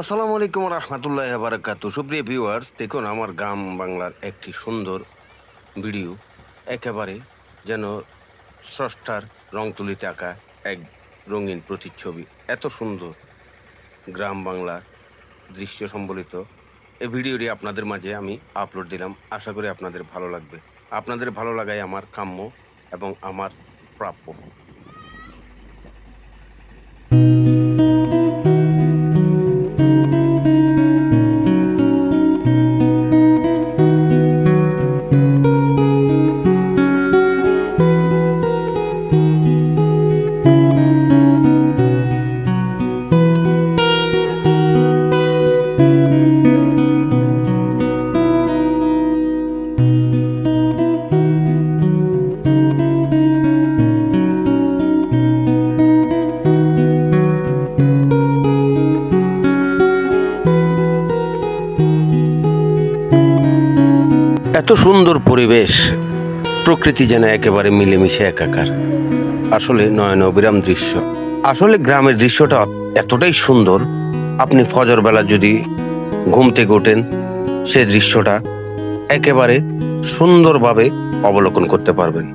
আসসালামু আলাইকুম রহমতুল্লাহ বারাকাতু সুপ্রিয় ভিউয়ার্স দেখুন আমার গ্রাম বাংলার একটি সুন্দর ভিডিও। একেবারে যেন স্রষ্টার রং তুলিতে আঁকা এক রঙিন প্রতিচ্ছবি। এত সুন্দর গ্রাম বাংলার দৃশ্য সম্বলিত এই ভিডিওটি আপনাদের মাঝে আমি আপলোড দিলাম। আশা করি আপনাদের ভালো লাগবে। আপনাদের ভালো লাগাই আমার কাম্য এবং আমার প্রাপ্য। এত সুন্দর পরিবেশ, প্রকৃতি যেন একেবারে মিলেমিশে একাকার। আসলে নয়ন অবিরাম দৃশ্য। আসলে গ্রামের দৃশ্যটা এতটাই সুন্দর, আপনি ফজর বেলা যদি ঘুম থেকে ওঠেন, সে দৃশ্যটা একেবারে সুন্দরভাবে অবলোকন করতে পারবেন।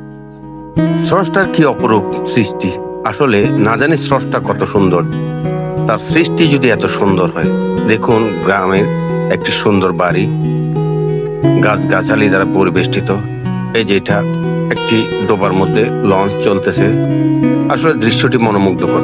স্রষ্টার কি অপরূপ সৃষ্টি? আসলে না জানি স্রষ্টা কত সুন্দর। তার সৃষ্টি যদি এত সুন্দর হয়, দেখুন গ্রামের একটি সুন্দর বাড়ি। গাছ গাছালি দ্বারা পরিবেষ্টিত। এই যেটা একটি ডোবার মধ্যে লঞ্চ চলতেছে। আসলে দৃশ্যটি মনোমুগ্ধকর।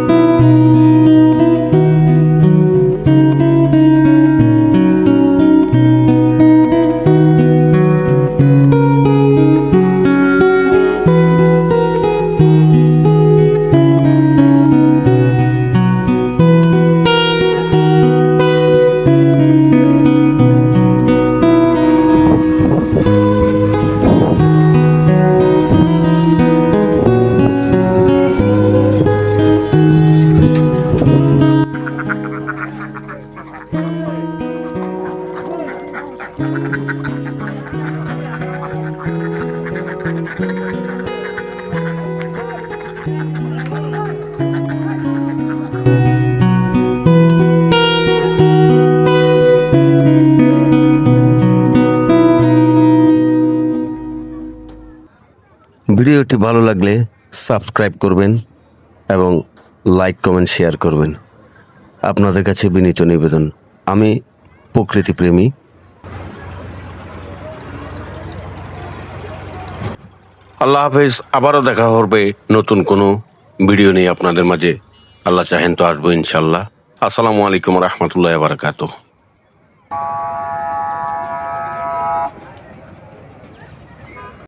ভিডিওটি ভালো লাগলে সাবস্ক্রাইব করবেন এবং লাইক, কমেন্ট, শেয়ার করবেন। আপনাদের কাছে বিনীত নিবেদন, আমি প্রকৃতি আল্লাহ হাফেজ, আবারও দেখা হবে নতুন কোনো ভিডিও নিয়ে আপনাদের মাঝে। আল্লাহ চাহেন তো আসব ইনশাল্লাহ আসসালামু আলাইকুম রহমতুল্লাহ বারকাতুহ।